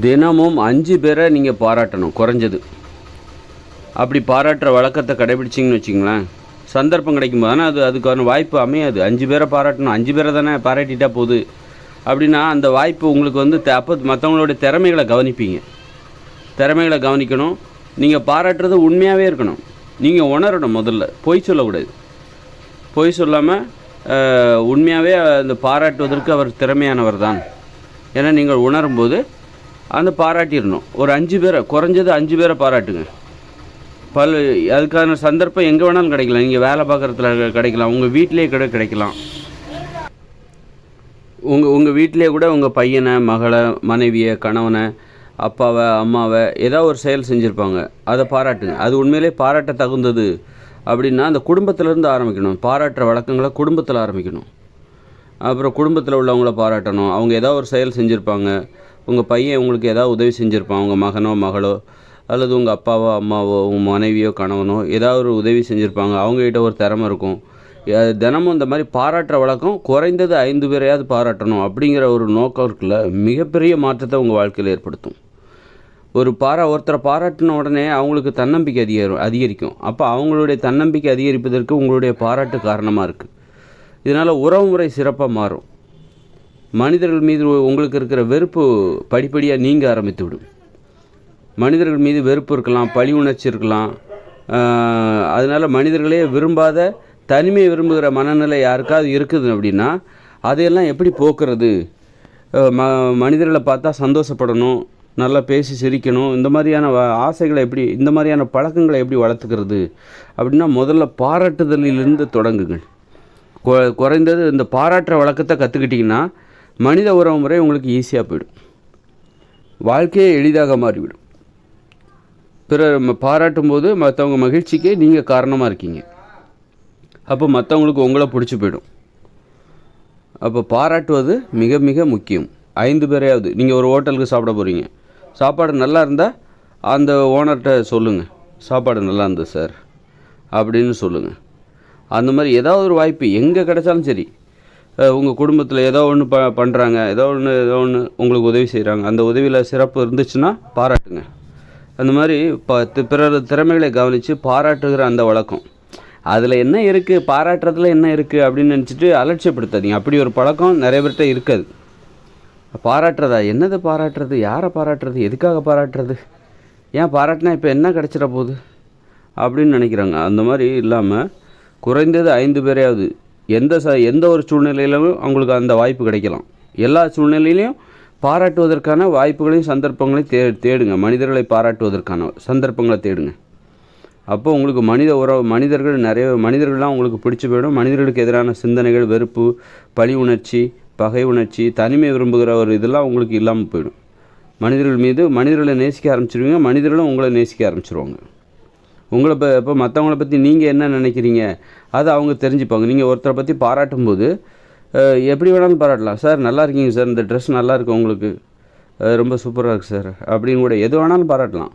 தினமும் அஞ்சு பேரை நீங்கள் பாராட்டணும் குறைஞ்சது. அப்படி பாராட்டுற வழக்கத்தை கடைபிடிச்சிங்கன்னு வச்சிங்களேன் சந்தர்ப்பம் கிடைக்கும் போது ஆனால் அது அதுக்கான வாய்ப்பு அமையாது. அஞ்சு பேரை பாராட்டணும் அஞ்சு பேரை தானே பாராட்டிட்டா போகுது அப்படின்னா அந்த வாய்ப்பு உங்களுக்கு வந்து த- அப்போ மற்றவங்களுடைய திறமைகளை கவனிப்பீங்க. திறமைகளை கவனிக்கணும். நீங்கள் பாராட்டுறது உண்மையாகவே இருக்கணும். நீங்கள் உணரணும் முதல்ல. பொய் சொல்லக்கூடாது. பொய் சொல்லாமல் உண்மையாகவே அந்த பாராட்டுவதற்கு அவர் திறமையானவர் தான். ஏன்னா நீங்கள் உணரும்போது அந்த பாராட்டிடணும் ஒரு அஞ்சு பேரை குறைஞ்சது அஞ்சு பேரை பாராட்டுங்க. பல அதுக்கான சந்தர்ப்பம் எங்கே வேணாலும் கிடைக்கலாம். நீங்கள் வேலை பார்க்குறதுல கிடைக்கலாம். உங்கள் வீட்டிலே கூட கிடைக்கலாம். உங்கள் உங்கள் வீட்டிலேயே கூட உங்கள் பையனை மகளை மனைவியை கணவனை அப்பாவை அம்மாவை ஏதோ ஒரு செயல் செஞ்சுருப்பாங்க. அதை பாராட்டுங்க. அது உண்மையிலே பாராட்ட தகுந்தது அப்படின்னா அந்த குடும்பத்திலேருந்து ஆரம்பிக்கணும். பாராட்டுற வழக்கங்களை குடும்பத்தில் ஆரம்பிக்கணும். அப்புறம் குடும்பத்தில் உள்ளவங்கள பாராட்டணும். அவங்க ஏதோ ஒரு செயல் செஞ்சுருப்பாங்க. உங்கள் பையன் உங்களுக்கு ஏதாவது உதவி செஞ்சுருப்பான் உங்கள் மகனோ மகளோ அல்லது உங்கள் அப்பாவோ அம்மாவோ உங்கள் மனைவியோ கணவனோ ஏதாவது ஒரு உதவி செஞ்சுருப்பாங்க. அவங்ககிட்ட ஒரு திறமை இருக்கும். தினமும் இந்த மாதிரி பாராட்டுற வழக்கம் குறைந்தது ஐந்து பேரையாவது பாராட்டணும் அப்படிங்கிற ஒரு நோக்கம் இருக்குல்ல மிகப்பெரிய மாற்றத்தை உங்கள் வாழ்க்கையில் ஏற்படுத்தும். ஒரு பாரா ஒருத்தரை பாராட்டின உடனே அவங்களுக்கு தன்னம்பிக்கை அதிகரி அதிகரிக்கும். அப்போ அவங்களுடைய தன்னம்பிக்கை அதிகரிப்பதற்கு உங்களுடைய பாராட்டு காரணமாக இருக்குது இதனால் உறவுமுறை சிறப்பாக மாறும். மனிதர்கள் மீது உங்களுக்கு இருக்கிற வெறுப்பு படிப்படியாக நீங்க ஆரம்பித்து விடும். மனிதர்கள் மீது வெறுப்பு இருக்கலாம் பழி உணர்ச்சி இருக்கலாம். அதனால் மனிதர்களே விரும்பாத தனிமையை விரும்புகிற மனநிலை யாருக்காவது இருக்குது அப்படின்னா அதையெல்லாம் எப்படி போக்குறது? ம மனிதர்களை பார்த்தா சந்தோஷப்படணும் நல்லா பேசி சிரிக்கணும். இந்த மாதிரியான வ- ஆசைகளை எப்படி இந்த மாதிரியான பழக்கங்களை எப்படி வளர்த்துக்கிறது? அப்படின்னா முதல்ல பாராட்டுதலிலிருந்து தொடங்குங்கள். கொ- குறைந்தது இந்த பாராட்டுற வழக்கத்தை கற்றுக்கிட்டிங்கன்னா மனித உறவு முறை உங்களுக்கு ஈஸியாக போயிடும். வாழ்க்கையே எளிதாக மாறிவிடும். பிறர் பாராட்டும் போது மற்றவங்க மகிழ்ச்சிக்கே நீங்கள் காரணமாக இருக்கீங்க. அப்போ மற்றவங்களுக்கு உங்களை பிடிச்சி போயிடும். அப்போ பாராட்டுவது மிக மிக முக்கியம். ஐந்து பேரையாவது நீங்கள் ஒரு ஹோட்டலுக்கு சாப்பிட போகிறீங்க சாப்பாடு நல்லா இருந்தால் அந்த ஓனர்கிட்ட சொல்லுங்கள் சாப்பாடு நல்லா இருந்தது சார் அப்படின்னு சொல்லுங்கள் அந்த மாதிரி ஏதாவது ஒரு வாய்ப்பு எங்கே கிடைச்சாலும் சரி உங்கள் குடும்பத்தில் ஏதோ ஒன்று ப பண்ணுறாங்க ஏதோ ஒன்று ஏதோ ஒன்று உங்களுக்கு உதவி செய்கிறாங்க அந்த உதவியில் சிறப்பு இருந்துச்சுன்னா பாராட்டுங்க. அந்த மாதிரி ப பிறர் திறமைகளை கவனித்து பாராட்டுகிற அந்த வழக்கம். அதில் என்ன இருக்குது பாராட்டுறதுல என்ன இருக்குது அப்படின்னு நினச்சிட்டு அலட்சியப்படுத்தாதீங்க. அப்படி ஒரு பழக்கம் நிறைய பேர்கிட்ட இருக்காது. பாராட்டுறதா? என்னது பாராட்டுறது? யாரை பாராட்டுறது? எதுக்காக பாராட்டுறது? ஏன் பாராட்டினா இப்போ என்ன கிடச்சிட போகுது? அப்படின்னு நினைக்கிறாங்க. அந்த மாதிரி இல்லாமல் குறைந்தது ஐந்து பேரையாவது எந்த ச எந்த ஒரு சூழ்நிலையிலும் அவங்களுக்கு அந்த வாய்ப்பு கிடைக்கலாம். எல்லா சூழ்நிலையிலையும் பாராட்டுவதற்கான வாய்ப்புகளையும் சந்தர்ப்பங்களையும் தே தேடுங்க. மனிதர்களை பாராட்டுவதற்கான சந்தர்ப்பங்களை தேடுங்க. அப்போ உங்களுக்கு மனித உறவு மனிதர்கள் நிறைய மனிதர்கள்லாம் உங்களுக்கு பிடிச்சி போயிடும். மனிதர்களுக்கு எதிரான சிந்தனைகள் வெறுப்பு பழி உணர்ச்சி பகை உணர்ச்சி தனிமை விரும்புகிற ஒரு இதெல்லாம் உங்களுக்கு இல்லாமல் போயிடும். மனிதர்கள் மீது மனிதர்களை நேசிக்க ஆரம்பிச்சிருவீங்க. மனிதர்களும் உங்களை நேசிக்க ஆரம்பிச்சிருவாங்க. உங்களை இப்போ இப்போ மற்றவங்கள பற்றி நீங்கள் என்ன நினைக்கிறீங்க? அதை அவங்க தெரிஞ்சுப்பாங்க. நீங்கள் ஒருத்தரை பற்றி பாராட்டும் போது எப்படி வேணாலும் பாராட்டலாம். சார் நல்லா இருக்கீங்க சார். இந்த ட்ரெஸ் நல்லா இருக்கு உங்களுக்கு. ரொம்ப சூப்பராக இருக்குது சார். அப்படின்னு கூட எது வேணாலும் பாராட்டலாம்.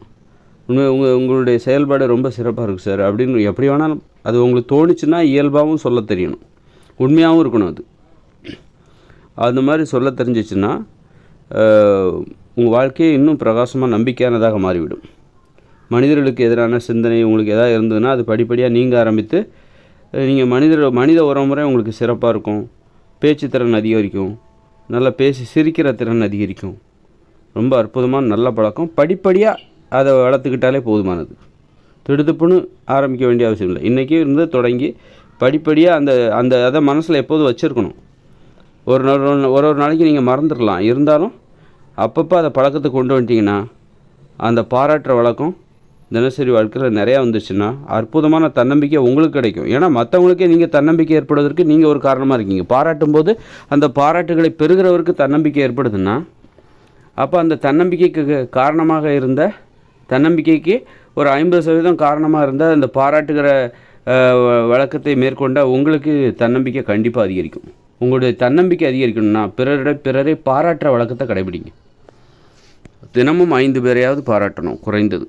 உண்மை உங்கள் உங்களுடைய செயல்பாடு ரொம்ப சிறப்பாக இருக்குது சார். அப்படின்னு எப்படி வேணாலும் அது உங்களுக்கு தோணுச்சுன்னா இயல்பாகவும் சொல்ல தெரியணும். உண்மையாகவும் இருக்கணும் அது. அந்த மாதிரி சொல்ல தெரிஞ்சிச்சுன்னா உங்கள் வாழ்க்கையை இன்னும் பிரகாசமாக நம்பிக்கையானதாக மாறிவிடும். மனிதர்களுக்கு எதிரான சிந்தனை உங்களுக்கு எதாவது இருந்ததுன்னா அது படிப்படியாக நீங்க ஆரம்பித்து நீங்கள் மனிதர் மனித உறவுமுறை உங்களுக்கு சிறப்பாக இருக்கும். பேச்சு திறன் அதிகரிக்கும். நல்லா பேசி சிரிக்கிற திறன் அதிகரிக்கும். ரொம்ப அற்புதமான நல்ல பழக்கம். படிப்படியாக அதை வளர்த்துக்கிட்டாலே போதுமானது. திடுத்துப்புன்னு ஆரம்பிக்க வேண்டிய அவசியம் இல்லை. இன்றைக்கி இருந்து தொடங்கி படிப்படியாக அந்த அந்த அதை மனசில் எப்போதும் வச்சுருக்கணும். ஒரு நாள் ஒரு ஒரு ஒரு நாளைக்கு நீங்கள் மறந்துடலாம். இருந்தாலும் அப்பப்போ அதை பழக்கத்தை கொண்டு வந்துட்டீங்கன்னா அந்த பாராட்டுற வழக்கம் தினசரி வாழ்க்கையில் நிறையா வந்துச்சுன்னா அற்புதமான தன்னம்பிக்கை உங்களுக்கு கிடைக்கும். ஏன்னா மற்றவங்களுக்கே நீங்கள் தன்னம்பிக்கை ஏற்படுவதற்கு நீங்கள் ஒரு காரணமாக இருக்கீங்க. பாராட்டும் போது அந்த பாராட்டுகளை பெறுகிறவருக்கு தன்னம்பிக்கை ஏற்படுதுன்னா அப்போ அந்த தன்னம்பிக்கைக்கு காரணமாக இருந்த தன்னம்பிக்கைக்கு ஒரு ஐம்பது சதவீதம் காரணமாக இருந்தால் அந்த பாராட்டுகிற வழக்கத்தை மேற்கொண்ட உங்களுக்கு தன்னம்பிக்கை கண்டிப்பாக அதிகரிக்கும். உங்களுடைய தன்னம்பிக்கை அதிகரிக்கணும்னா பிறரிட பிறரை பாராட்டுற வழக்கத்தை கடைபிடிங்க. தினமும் ஐந்து பேரையாவது பாராட்டணும் குறைந்தது.